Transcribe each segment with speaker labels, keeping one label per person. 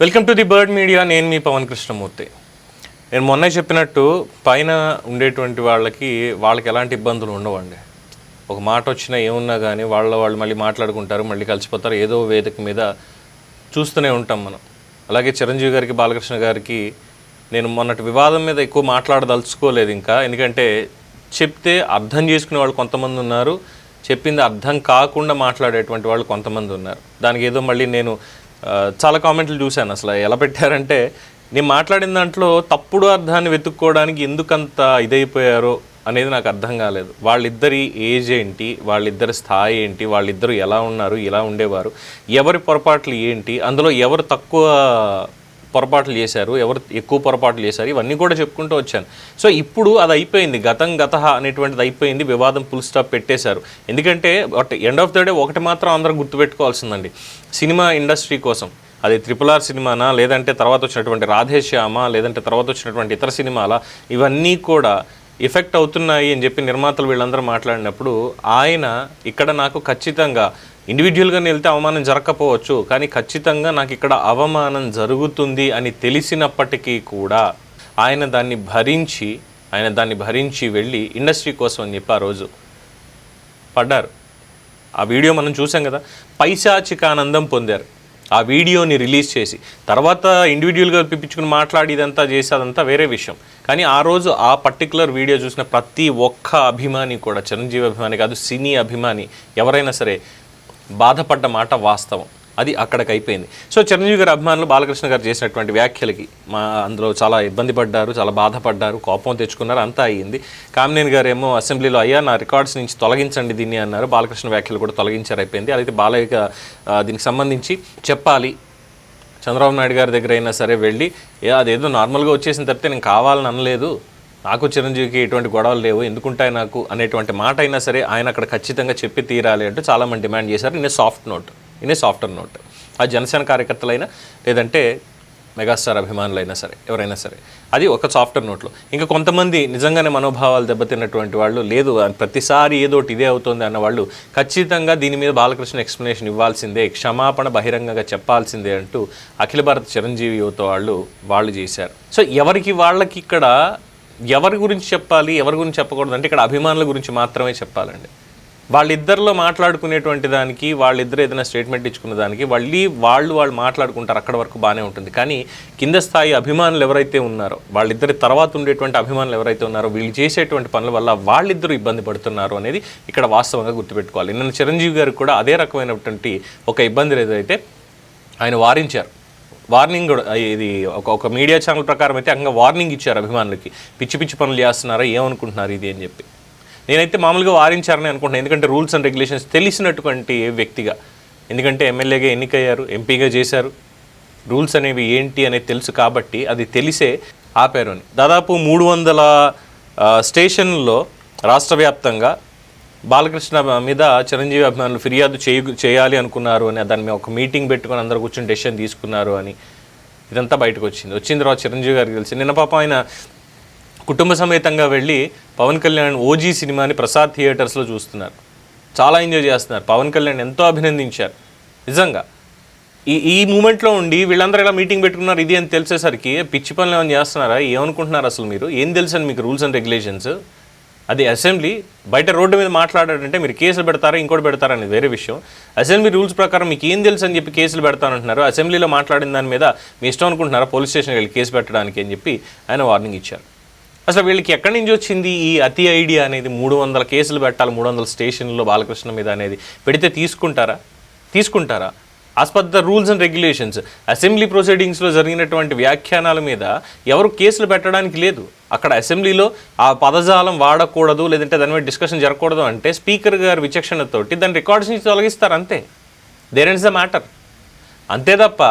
Speaker 1: Welcome to the bird media. నేను మీ పవన్ కృష్ణమూర్తి. నేను మొన్నే చెప్పినట్టు పైన ఉండేటువంటి వాళ్ళకి వాళ్ళకి ఎలాంటి ఇబ్బందులు ఉండవండి. ఒక మాట వచ్చినా ఏమున్నా కానీ వాళ్ళ వాళ్ళు మళ్ళీ మాట్లాడుకుంటారు మళ్ళీ కలిసిపోతారు ఏదో వేదిక మీద చూస్తూనే ఉంటాం మనం. అలాగే చిరంజీవి గారికి బాలకృష్ణ గారికి నేను మొన్నటి వివాదం మీద ఎక్కువ మాట్లాడదలుచుకోలేదు ఇంకా. ఎందుకంటే చెప్తే అర్థం చేసుకునే వాళ్ళు కొంతమంది ఉన్నారు చెప్పింది అర్థం కాకుండా మాట్లాడేటువంటి వాళ్ళు కొంతమంది ఉన్నారు. దానికి ఏదో మళ్ళీ నేను చాలా కామెంట్లు చూశాను అసలు ఎలా పెట్టారంటే నేను మాట్లాడిన దాంట్లో తప్పుడు అర్థాన్ని వెతుక్కోవడానికి ఎందుకంత ఇదైపోయారో అనేది నాకు అర్థం కాలేదు. వాళ్ళిద్దరి ఏజ్ ఏంటి వాళ్ళిద్దరి స్థాయి ఏంటి వాళ్ళిద్దరు ఎలా ఉన్నారు ఇలా ఉండేవారు ఎవరి పొరపాట్లు ఏంటి అందులో ఎవరు తక్కువ పొరపాట్లు చేశారు ఎవరు ఎక్కువ పొరపాట్లు చేశారు ఇవన్నీ కూడా చెప్పుకుంటూ వచ్చాను. సో ఇప్పుడు అది అయిపోయింది. గతం గత అనేటువంటిది అయిపోయింది. వివాదం ఫుల్ స్టాప్ పెట్టేశారు. ఎందుకంటే but end of the day ఒకటి మాత్రం అందరం గుర్తుపెట్టుకోవాల్సిందండి. సినిమా ఇండస్ట్రీ కోసం. అది త్రిపుల్ ఆర్ సినిమానా లేదంటే తర్వాత వచ్చినటువంటి రాధేశ్యామ లేదంటే తర్వాత వచ్చినటువంటి ఇతర సినిమాల ఇవన్నీ కూడా ఎఫెక్ట్ అవుతున్నాయి అని చెప్పి నిర్మాతలు వీళ్ళందరూ మాట్లాడినప్పుడు ఆయన ఇక్కడ నాకు ఖచ్చితంగా ఇండివిజువల్గా వెళ్తే అవమానం జరగకపోవచ్చు కానీ ఖచ్చితంగా నాకు ఇక్కడ అవమానం జరుగుతుంది అని తెలిసినప్పటికీ కూడా ఆయన దాన్ని భరించి ఆయన దాన్ని భరించి వెళ్ళి ఇండస్ట్రీ కోసం అని చెప్పి ఆ రోజు పడ్డారు. ఆ వీడియో మనం చూసాం కదా పైశాచికానందం పొందారు. ఆ వీడియోని రిలీజ్ చేసి తర్వాత ఇండివిజువల్గా పిప్పించుకుని మాట్లాడి ఇదంతా చేసి అదంతా వేరే విషయం. కానీ ఆ రోజు ఆ పర్టికులర్ వీడియో చూసిన ప్రతి ఒక్క అభిమాని కూడా చిరంజీవి అభిమాని కాదు సినీ అభిమాని ఎవరైనా సరే బాధపడ్డ మాట వాస్తవం. అది అక్కడికి అయిపోయింది సో చిరంజీవి గారి అభిమానులు బాలకృష్ణ గారు చేసినటువంటి వ్యాఖ్యలకి మా అందులో చాలా ఇబ్బంది పడ్డారు చాలా బాధపడ్డారు కోపం తెచ్చుకున్నారు అంతా అయ్యింది. కామినేని గారు ఏమో అసెంబ్లీలో అయ్యా నా రికార్డ్స్ నుంచి తొలగించండి దీన్ని అన్నారు. బాలకృష్ణ వ్యాఖ్యలు కూడా తొలగించారు అయిపోయింది అదైతే బాలయ్య దీనికి సంబంధించి చెప్పాలి. చంద్రబాబు నాయుడు గారి దగ్గర అయినా సరే వెళ్ళి అదేదో నార్మల్గా వచ్చేసిన తప్పితే నేను కావాలని అనలేదు. నాకు చిరంజీవికి ఎటువంటి గొడవలు లేవు. ఎందుకుంటాయి నాకు అనేటువంటి మాట అయినా సరే ఆయన అక్కడ ఖచ్చితంగా చెప్పి తీరాలి అంటూ చాలామంది డిమాండ్ చేశారు. In a soft note in a softer note. ఆ జనసేన కార్యకర్తలైనా లేదంటే మెగాస్టార్ అభిమానులైనా సరే ఎవరైనా సరే అది ఒక సాఫ్ట్వేర్ నోట్లో. ఇంకా కొంతమంది నిజంగానే మనోభావాలు దెబ్బతిన్నటువంటి వాళ్ళు లేదు. ప్రతిసారి ఏదోటి ఇదే అవుతుంది అన్న వాళ్ళు ఖచ్చితంగా దీని మీద బాలకృష్ణ ఎక్స్ప్లెనేషన్ ఇవ్వాల్సిందే క్షమాపణ బహిరంగంగా చెప్పాల్సిందే అంటూ అఖిల భారత చిరంజీవి యువత వాళ్ళు వాళ్ళు చేశారు. సో ఎవరికి వాళ్ళకి ఇక్కడ ఎవరి గురించి చెప్పాలి ఎవరి గురించి చెప్పకూడదు అంటే ఇక్కడ అభిమానుల గురించి మాత్రమే చెప్పాలండి. వాళ్ళిద్దరిలో మాట్లాడుకునేటువంటి దానికి వాళ్ళిద్దరు ఏదైనా స్టేట్మెంట్ ఇచ్చుకున్న దానికి మళ్ళీ వాళ్ళు వాళ్ళు మాట్లాడుకుంటారు అక్కడ వరకు బాగానే ఉంటుంది. కానీ కింద స్థాయి అభిమానులు ఎవరైతే ఉన్నారో వాళ్ళిద్దరి తర్వాత ఉండేటువంటి అభిమానులు ఎవరైతే ఉన్నారో వీళ్ళు చేసేటువంటి పనుల వల్ల వాళ్ళిద్దరూ ఇబ్బంది పడుతున్నారు అనేది ఇక్కడ వాస్తవంగా గుర్తుపెట్టుకోవాలి. నిన్న చిరంజీవి గారు కూడా అదే రకమైనటువంటి ఒక ఇబ్బంది ఏదైతే ఆయన వారించారు వార్నింగ్ కూడా ఇది ఒక ఒక మీడియా ఛానల్ ప్రకారం అయితే అంగా వార్నింగ్ ఇచ్చారు అభిమానులకి. పిచ్చి పిచ్చి పనులు చేస్తున్నారా ఏమనుకుంటున్నారు ఇది అని చెప్పి. నేనైతే మామూలుగా వారించారని అనుకుంటున్నాను ఎందుకంటే రూల్స్ అండ్ రెగ్యులేషన్స్ తెలిసినటువంటి వ్యక్తిగా. ఎందుకంటే ఎమ్మెల్యేగా ఎన్నికయ్యారు ఎంపీగా చేశారు. రూల్స్ అనేవి ఏంటి అనేది తెలుసు కాబట్టి అది తెలిసే ఆపారు అని. దాదాపు మూడు వందల స్టేషన్లో రాష్ట్ర వ్యాప్తంగా బాలకృష్ణ మీద చిరంజీవి అభిమానులు ఫిర్యాదు చేయ చేయాలి అనుకున్నారు అని దాని మీద ఒక మీటింగ్ పెట్టుకొని అందరు కూర్చొని డెసిషన్ తీసుకున్నారు అని. ఇదంతా బయటకు వచ్చింది. వచ్చిన తర్వాత చిరంజీవి గారికి తెలిసి నిన్న పాపం ఆయన కుటుంబ సమేతంగా వెళ్ళి పవన్ కళ్యాణ్ ఓజీ సినిమాని ప్రసాద్ థియేటర్స్లో చూస్తున్నారు. చాలా ఎంజాయ్ చేస్తున్నారు. పవన్ కళ్యాణ్ ఎంతో అభినందించారు. నిజంగా. ఈ ఈ మూమెంట్లో ఉండి వీళ్ళందరూ ఇలా మీటింగ్ పెట్టుకున్నారు ఇది అని తెలిసేసరికి పిచ్చి పనులు ఏమైనా చేస్తున్నారా? ఏమనుకుంటున్నారు అసలు మీరు? ఏం తెలుసు మీకు రూల్స్ అండ్ రెగ్యులేషన్స్? అది అసెంబ్లీ బయట రోడ్డు మీద మాట్లాడాడంటే మీరు కేసులు పెడతారా ఇంకోటి పెడతారా అనేది వేరే విషయం. అసెంబ్లీ రూల్స్ ప్రకారం మీకు ఏం తెలుసు అని చెప్పి కేసులు పెడతానంటున్నారు. అసెంబ్లీలో మాట్లాడిన దాని మీద మీ ఇష్టం అనుకుంటున్నారా పోలీస్ స్టేషన్కి వెళ్ళి కేసు పెట్టడానికి అని చెప్పి ఆయన వార్నింగ్ ఇచ్చారు. అసలు వీళ్ళకి ఎక్కడి నుంచి వచ్చింది ఈ అతి ఐడియా అనేది? మూడు వందల కేసులు పెట్టాలి మూడు వందల స్టేషన్లో బాలకృష్ణ మీద అనేది. పెడితే తీసుకుంటారా? తీసుకుంటారా? As per the rules and regulations. Assembly ప్రొసీడింగ్స్లో జరిగినటువంటి వ్యాఖ్యానాల మీద ఎవరు కేసులు పెట్టడానికి లేదు. అక్కడ అసెంబ్లీలో ఆ పదజాలం వాడకూడదు లేదంటే దాని మీద డిస్కషన్ జరగకూడదు అంటే స్పీకర్ గారి విచక్షణతోటి దాని రికార్డ్స్ నుంచి తొలగిస్తారు అంతే. దేర్ ఇస్ ద మ్యాటర్ అంతే తప్ప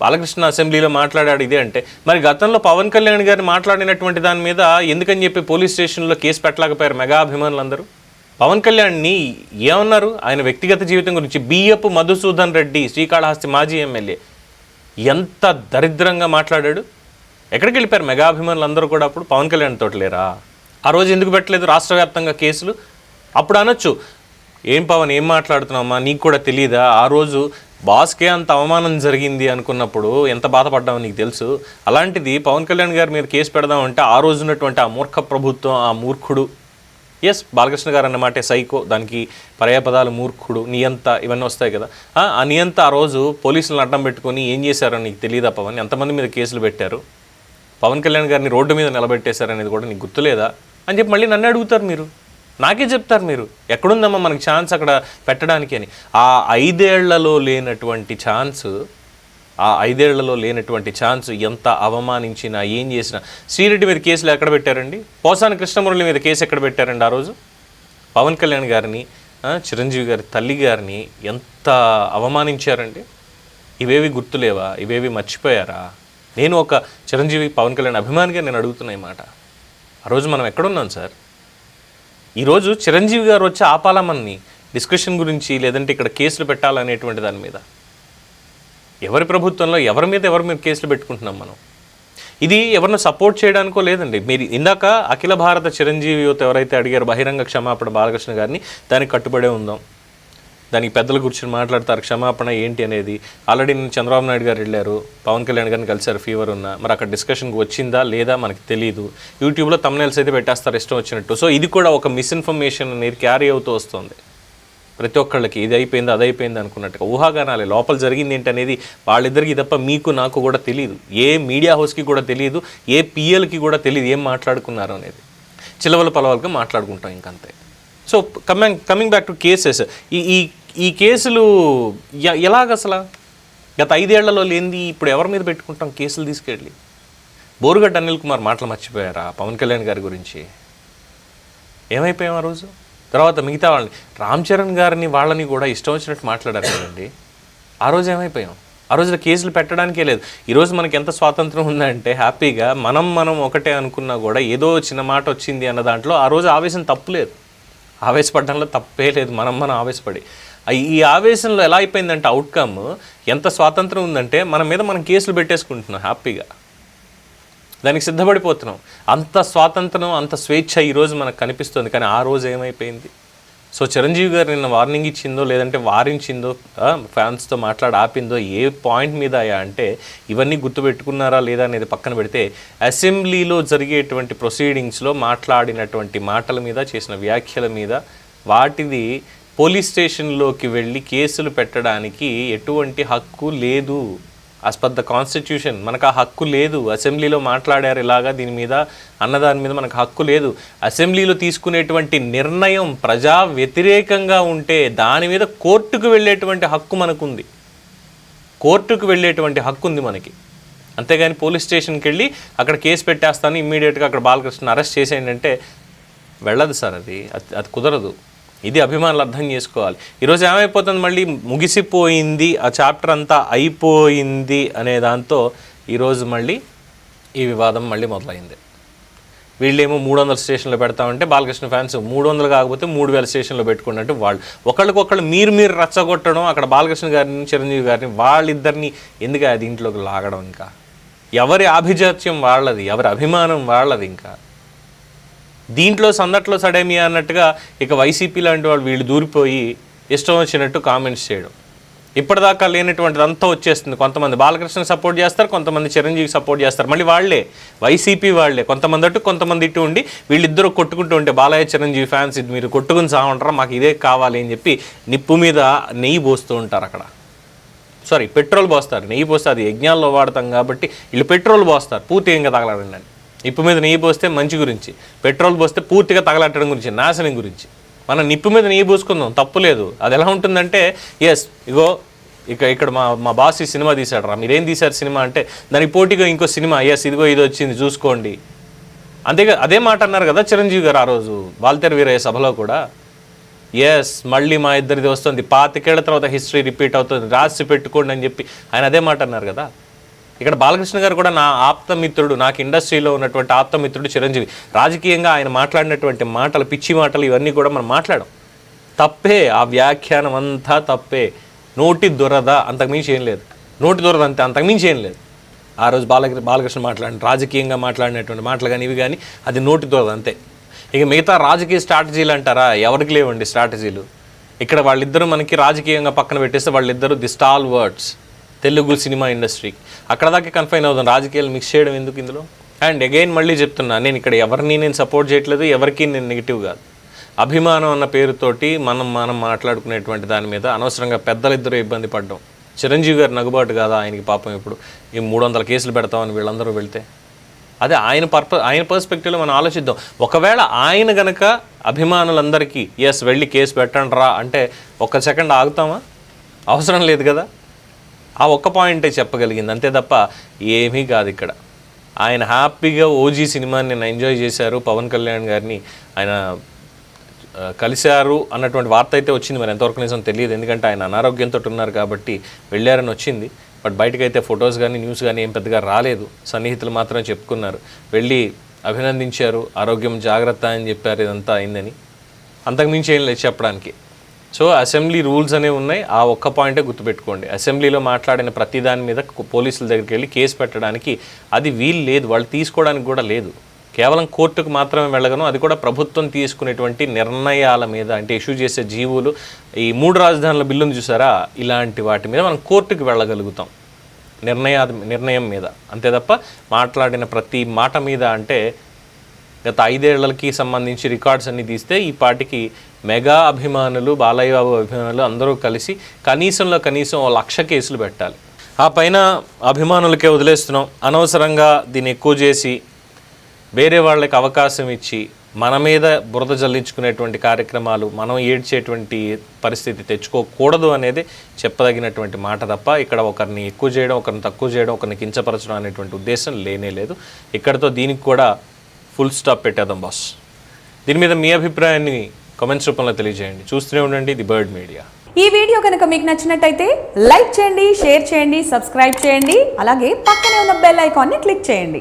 Speaker 1: బాలకృష్ణ అసెంబ్లీలో మాట్లాడాడు ఇదే అంటే మరి గతంలో పవన్ కళ్యాణ్ గారు మాట్లాడినటువంటి దాని మీద ఎందుకని చెప్పి పోలీస్ స్టేషన్లో కేసు పెట్టలేకపోయారు మెగా అభిమానులందరూ? పవన్ కళ్యాణ్ని ఏమన్నారు? ఆయన వ్యక్తిగత జీవితం గురించి బియ్యపు మధుసూదన్ రెడ్డి శ్రీకాళహస్తి మాజీ ఎమ్మెల్యే ఎంత దరిద్రంగా మాట్లాడాడు? ఎక్కడికి వెళ్ళిపోయారు? మెగా అభిమానులు అందరూ కూడా అప్పుడు పవన్ కళ్యాణ్ తోటి లేరా? ఆ రోజు ఎందుకు పెట్టలేదు? రాష్ట్ర వ్యాప్తంగా కేసులు? అప్పుడు అనొచ్చు. ఏం పవన్ ఏం మాట్లాడుతున్నావమ్మా నీకు కూడా తెలియదా ఆ రోజు బాస్కే అంత అవమానం జరిగింది అనుకున్నప్పుడు ఎంత బాధపడ్డామో నీకు తెలుసు. అలాంటిది పవన్ కళ్యాణ్ గారి మీద కేసు పెడదామంటే ఆ రోజు ఉన్నటువంటి ఆ మూర్ఖ ప్రభుత్వం ఆ మూర్ఖుడు ఎస్ బాలకృష్ణ గారు అన్నమాట సైకో. దానికి పర్యాపదాలు మూర్ఖుడు నియంత ఇవన్నీ వస్తాయి కదా. ఆ, ఆ నియంత ఆ రోజు పోలీసులను అడ్డం పెట్టుకొని ఏం చేశారో నీకు తెలియదా పవన్? ఎంతమంది మీద కేసులు పెట్టారు? పవన్ కళ్యాణ్ గారిని రోడ్డు మీద నిలబెట్టేశారనేది కూడా నీకు గుర్తులేదా? అని చెప్పి మళ్ళీ నన్ను అడుగుతారు మీరు. నాకే చెప్తారు మీరు. ఎక్కడుందమ్మా మనకి ఛాన్స్ అక్కడ పెట్టడానికి అని. ఆ ఐదేళ్ళలో లేనటువంటి ఛాన్స్ ఆ ఐదేళ్ళలో లేనటువంటి ఛాన్స్ ఎంత అవమానించినా ఏం చేసినా. శ్రీరెడ్డి మీద కేసులు ఎక్కడ పెట్టారండి? పోసాని కృష్ణమురళి మీద కేసు ఎక్కడ పెట్టారండి ఆ రోజు? పవన్ కళ్యాణ్ గారిని చిరంజీవి గారి తల్లి గారిని ఎంత అవమానించారండి? ఇవేవి గుర్తులేవా? ఇవేవి మర్చిపోయారా? నేను ఒక చిరంజీవి పవన్ కళ్యాణ్ అభిమానిగా నేను అడుగుతున్నా ఈ మాట. ఆ రోజు మనం ఎక్కడున్నాం సార్? ఈరోజు చిరంజీవి గారు వచ్చి ఆపాలా మనని డిస్కషన్ గురించి లేదంటే ఇక్కడ కేసులు పెట్టాలనేటువంటి దాని మీద. ఎవరి ప్రభుత్వంలో ఎవరి మీద ఎవరి మీద కేసులు పెట్టుకుంటున్నాం మనం? ఇది ఎవరిని సపోర్ట్ చేయడానికో లేదండి. మీరు ఇందాక అఖిల భారత చిరంజీవి యువత ఎవరైతే అడిగారు బహిరంగ క్షమాపణ బాలకృష్ణ గారిని దానికి కట్టుబడే ఉందాం. దానికి పెద్దల కూర్చొని మాట్లాడతారు క్షమాపణ ఏంటి అనేది. ఆల్రెడీ నేను చంద్రబాబు నాయుడు గారు వెళ్ళారు పవన్ కళ్యాణ్ గారిని కలిసారు ఫీవర్ ఉన్న. మరి అక్కడ డిస్కషన్కి వచ్చిందా లేదా మనకి తెలియదు యూట్యూబ్లో తమ్నైల్స్ అయితే పెట్టేస్తారు ఇష్టం వచ్చినట్టు. సో ఇది కూడా ఒక మిస్ఇన్ఫర్మేషన్ అనేది క్యారీ అవుతూ వస్తుంది. ప్రతి ఒక్కళ్ళకి ఇది అయిపోయింది అది అయిపోయింది అనుకున్నట్టుగా. ఊహాగానాలే. లోపల జరిగింది ఏంటి అనేది వాళ్ళిద్దరికి తప్ప మీకు నాకు కూడా తెలియదు ఏ మీడియా హౌస్కి కూడా తెలియదు ఏ పిఎల్కి కూడా తెలియదు ఏం మాట్లాడుకున్నారు అనేది. చిలవల పలవలుగా మాట్లాడుకుంటాం ఇంకంతే. So coming coming back to cases ఈ ఈ ఈ కేసులు ఎలాగ అసలు? గత ఐదేళ్ళలో లేనిది ఇప్పుడు ఎవరి మీద పెట్టుకుంటాం కేసులు తీసుకెళ్ళి? బోరుగడ్డ అనిల్ కుమార్ మాటలు మర్చిపోయారా పవన్ కళ్యాణ్ గారి గురించి? ఏమైపోయాం ఆ రోజు? తర్వాత మిగతా వాళ్ళని రామ్ చరణ్ గారిని వాళ్ళని కూడా ఇష్టం వచ్చినట్టు మాట్లాడారు కదండి. ఆ రోజు ఏమైపోయాం? ఆ రోజున కేసులు పెట్టడానికే లేదు. ఈరోజు మనకి ఎంత స్వాతంత్రం ఉందంటే హ్యాపీగా మనం మనం ఒకటే అనుకున్నా కూడా ఏదో చిన్న మాట వచ్చింది అన్న దాంట్లో ఆ రోజు ఆవేశం తప్పులేదు ఆవేశపడడంలో తప్పే లేదు. మనం మనం ఆవేశపడి. ఈ ఆవేశంలో ఎలా అయిపోయిందంటే అవుట్కమ్ ఎంత స్వాతంత్రం ఉందంటే మన మీద మనం కేసులు పెట్టేసుకుంటున్నాం హ్యాపీగా. దానికి సిద్ధపడిపోతున్నాం. అంత స్వాతంత్రం అంత స్వేచ్ఛ ఈరోజు మనకు కనిపిస్తుంది. కానీ ఆ రోజు ఏమైపోయింది? సో చిరంజీవి గారు నిన్న వార్నింగ్ ఇచ్చిందో లేదంటే వారించిందో ఫ్యాన్స్తో మాట్లాడి ఆపిందో ఏ పాయింట్ మీద అయ్యా అంటే ఇవన్నీ గుర్తుపెట్టుకున్నారా లేదా అనేది పక్కన పెడితే అసెంబ్లీలో జరిగేటువంటి ప్రొసీడింగ్స్లో మాట్లాడినటువంటి మాటల మీద చేసిన వ్యాఖ్యల మీద వాటిది పోలీస్ స్టేషన్లోకి వెళ్ళి కేసులు పెట్టడానికి ఎటువంటి హక్కు లేదు. యాజ్ పర్ ద కాన్స్టిట్యూషన్ మనకు ఆ హక్కు లేదు. అసెంబ్లీలో మాట్లాడారు ఇలాగా దీని మీద అన్నదాని మీద మనకు హక్కు లేదు. అసెంబ్లీలో తీసుకునేటువంటి నిర్ణయం ప్రజా వ్యతిరేకంగా ఉంటే దాని మీద కోర్టుకు వెళ్ళేటువంటి హక్కు మనకుంది. కోర్టుకు వెళ్ళేటువంటి హక్కు ఉంది మనకి. అంతేగాని పోలీస్ స్టేషన్కి వెళ్ళి అక్కడ కేసు పెట్టేస్తాను ఇమ్మీడియట్గా అక్కడ బాలకృష్ణ అరెస్ట్ చేసేయండి అంటే వెళ్ళదు సార్ అది అది కుదరదు. ఇది అభిమానులు అర్థం చేసుకోవాలి. ఈరోజు ఏమైపోతుంది? మళ్ళీ ముగిసిపోయింది ఆ చాప్టర్ అంతా అయిపోయింది అనే దాంతో ఈరోజు మళ్ళీ ఈ వివాదం మళ్ళీ మొదలైంది. వీళ్ళేమో మూడు వందల స్టేషన్లో పెడతామంటే బాలకృష్ణ ఫ్యాన్స్ మూడు వందలు కాకపోతే మూడు వేల స్టేషన్లో పెట్టుకున్నట్టు వాళ్ళు. ఒకళ్ళకొకళ్ళు మీరు మీరు రచ్చగొట్టడం అక్కడ బాలకృష్ణ గారిని చిరంజీవి గారిని వాళ్ళిద్దరిని ఎందుకు అది ఇంట్లోకి లాగడం ఇంకా? ఎవరి ఆభిజాత్యం వాళ్ళది? ఎవరి అభిమానం వాళ్ళది ఇంకా? దీంట్లో సందట్లో సడేమి అన్నట్టుగా ఇక వైసీపీ లాంటి వాళ్ళు వీళ్ళు దూరిపోయి ఇష్టం వచ్చినట్టు కామెంట్స్ చేయడం. ఇప్పటిదాకా లేనటువంటిది అంతా వచ్చేస్తుంది. కొంతమంది బాలకృష్ణ సపోర్ట్ చేస్తారు కొంతమంది చిరంజీవి సపోర్ట్ చేస్తారు. మళ్ళీ వాళ్ళే వైసీపీ వాళ్ళే కొంతమంది అటు కొంతమంది ఇటు ఉండి వీళ్ళిద్దరూ కొట్టుకుంటూ ఉంటే బాలయ్య చిరంజీవి ఫ్యాన్స్ ఇది మీరు కొట్టుకుని సాగుంటారా మాకు ఇదే కావాలి అని చెప్పి నిప్పు మీద నెయ్యి పోస్తూ ఉంటారు అక్కడ. సారీ పెట్రోల్ పోస్తారు. నెయ్యి పోస్తే అది యజ్ఞాల్లో వాడతాం కాబట్టి వీళ్ళు పెట్రోల్ పోస్తారు. పూర్తి ఇంకా తగలడండి నిప్పు మీద నెయ్యి పోస్తే మంచి గురించి. పెట్రోల్ పోస్తే పూర్తిగా తగలట్టడం గురించి నాశనం గురించి. మనం నిప్పు మీద నెయ్యి పోసుకుందాం తప్పు లేదు. అది ఎలా ఉంటుందంటే ఎస్ ఇగో ఇక ఇక్కడ మా మా బాస్ ఈ సినిమా తీశాడు రా. మీరేం తీశారు సినిమా అంటే దానికి పోటీగా ఇంకో సినిమా ఎస్ ఇదిగో ఇది వచ్చింది చూసుకోండి. అంతేగా అదే మాట అన్నారు కదా చిరంజీవి గారు ఆ రోజు వాల్తేరు వీరయ్య సభలో కూడా. ఎస్ మళ్ళీ మా ఇద్దరిది వస్తుంది. పాతికేళ్ళ తర్వాత హిస్టరీ రిపీట్ అవుతుంది రాసి పెట్టుకోండి అని చెప్పి ఆయన అదే మాట అన్నారు కదా. ఇక్కడ బాలకృష్ణ గారు కూడా నా ఆప్తమిత్రుడు నాకు ఇండస్ట్రీలో ఉన్నటువంటి ఆప్తమిత్రుడు చిరంజీవి. రాజకీయంగా ఆయన మాట్లాడినటువంటి మాటలు పిచ్చి మాటలు ఇవన్నీ కూడా మనం మాట్లాడం తప్పే ఆ వ్యాఖ్యానం అంతా తప్పే. నోటి దొరద అంతకుమించి ఏం లేదు. నోటి దొరద అంతే అంతకుమించి ఏం లేదు. ఆ రోజు బాలకృష్ణ బాలకృష్ణ మాట్లాడిన రాజకీయంగా మాట్లాడినటువంటి మాటలు కానీ ఇవి కానీ అది నోటి దొరద అంతే. ఇక మిగతా రాజకీయ స్ట్రాటజీలు అంటారా? ఎవరికి లేవండి స్ట్రాటజీలు? ఇక్కడ వాళ్ళిద్దరూ మనకి రాజకీయంగా పక్కన పెట్టేస్తే వాళ్ళిద్దరూ the stalwarts. Telugu cinema ఇండస్ట్రీకి అక్కడ దాకా కన్ఫైన్ అవుతాం రాజకీయాలు మిక్స్ చేయడం ఎందుకు ఇందులో? అండ్ అగైన్ మళ్ళీ చెప్తున్నా నేను ఇక్కడ ఎవరిని నేను సపోర్ట్ చేయట్లేదు ఎవరికి నేను నెగిటివ్ కాదు. అభిమానం అన్న పేరుతోటి మనం మనం మాట్లాడుకునేటువంటి దాని మీద అనవసరంగా పెద్దలిద్దరూ ఇబ్బంది పడ్డాం. చిరంజీవి గారు నగుబాటు కాదా ఆయనకి పాపం ఇప్పుడు? ఈ మూడు వందల కేసులు పెడతామని వీళ్ళందరూ వెళ్తే. అదే ఆయన పర్పస్ ఆయన పర్స్పెక్టివ్లో మనం ఆలోచిద్దాం. ఒకవేళ ఆయన గనక అభిమానులందరికీ ఎస్ వెళ్ళి కేసు పెట్టండి రా అంటే ఒక్క సెకండ్ ఆగుతామా? అవసరం లేదు కదా. ఆ ఒక్క పాయింటే చెప్పగలిగింది. అంతే తప్ప ఏమీ కాదు ఇక్కడ. ఆయన హ్యాపీగా ఓజీ సినిమాని నేను ఎంజాయ్ చేశారు. పవన్ కళ్యాణ్ గారిని ఆయన కలిశారు అన్నటువంటి వార్త అయితే వచ్చింది. మరి ఎంతవరకు నిజం తెలియదు. ఎందుకంటే ఆయన అనారోగ్యంతో ఉన్నారు కాబట్టి వెళ్ళారని వచ్చింది. బట్ బయటకైతే ఫొటోస్ కానీ న్యూస్ కానీ ఏం పెద్దగా రాలేదు. సన్నిహితులు మాత్రం చెప్పుకున్నారు. వెళ్ళి అభినందించారు. ఆరోగ్యం జాగ్రత్త అని చెప్పారు. ఇదంతా అయిందని. అంతకుమించి ఏం లేదు చెప్పడానికి. సో అసెంబ్లీ రూల్స్ అనేవి ఉన్నాయి. ఆ ఒక్క పాయింటే గుర్తుపెట్టుకోండి. అసెంబ్లీలో మాట్లాడిన ప్రతి దాని మీద పోలీసుల దగ్గరికి వెళ్ళి కేసు పెట్టడానికి అది వీలు లేదు. వాళ్ళు తీసుకోవడానికి కూడా లేదు. కేవలం కోర్టుకు మాత్రమే వెళ్ళగను అది కూడా ప్రభుత్వం తీసుకునేటువంటి నిర్ణయాల మీద అంటే ఇష్యూ చేసే జీవులు ఈ మూడు రాజధానుల బిల్లును చూసారా? ఇలాంటి వాటి మీద మనం కోర్టుకు వెళ్ళగలుగుతాం. నిర్ణయా నిర్ణయం మీద. అంతే తప్ప మాట్లాడిన ప్రతి మాట మీద అంటే గత ఐదేళ్ళకి సంబంధించి రికార్డ్స్ అన్ని తీస్తే ఈ పాటికి మెగా అభిమానులు బాలయ్య బాబు అభిమానులు అందరూ కలిసి కనీసంలో కనీసం లక్ష కేసులు పెట్టాలి. ఆ పైన అభిమానులకే వదిలేస్తున్నాం. అనవసరంగా దీన్ని ఎక్కువ చేసి వేరే వాళ్ళకి అవకాశం ఇచ్చి మన మీద బురద జల్లించుకునేటువంటి కార్యక్రమాలు మనం ఏడ్చేటువంటి పరిస్థితి తెచ్చుకోకూడదు అనేది చెప్పదగినటువంటి మాట తప్ప ఇక్కడ ఒకరిని ఎక్కువ చేయడం ఒకరిని తక్కువ చేయడం ఒకరిని కించపరచడం అనేటువంటి ఉద్దేశం లేనే లేదు. ఇక్కడతో దీనికి కూడా ఫుల్ స్టాప్ పెట్టేద్దాం బాస్. దీని మీద మీ అభిప్రాయాన్ని కమెంట్స్ రూపంలో తెలియజేయండి. చూస్తూనే ఉండండి ది బర్డ్ మీడియా.
Speaker 2: ఈ వీడియో కనుక మీకు నచ్చినట్టయితే లైక్ చేయండి షేర్ చేయండి సబ్స్క్రైబ్ చేయండి అలాగే పక్కనే ఉన్న బెల్ ఐకాన్ని క్లిక్ చేయండి.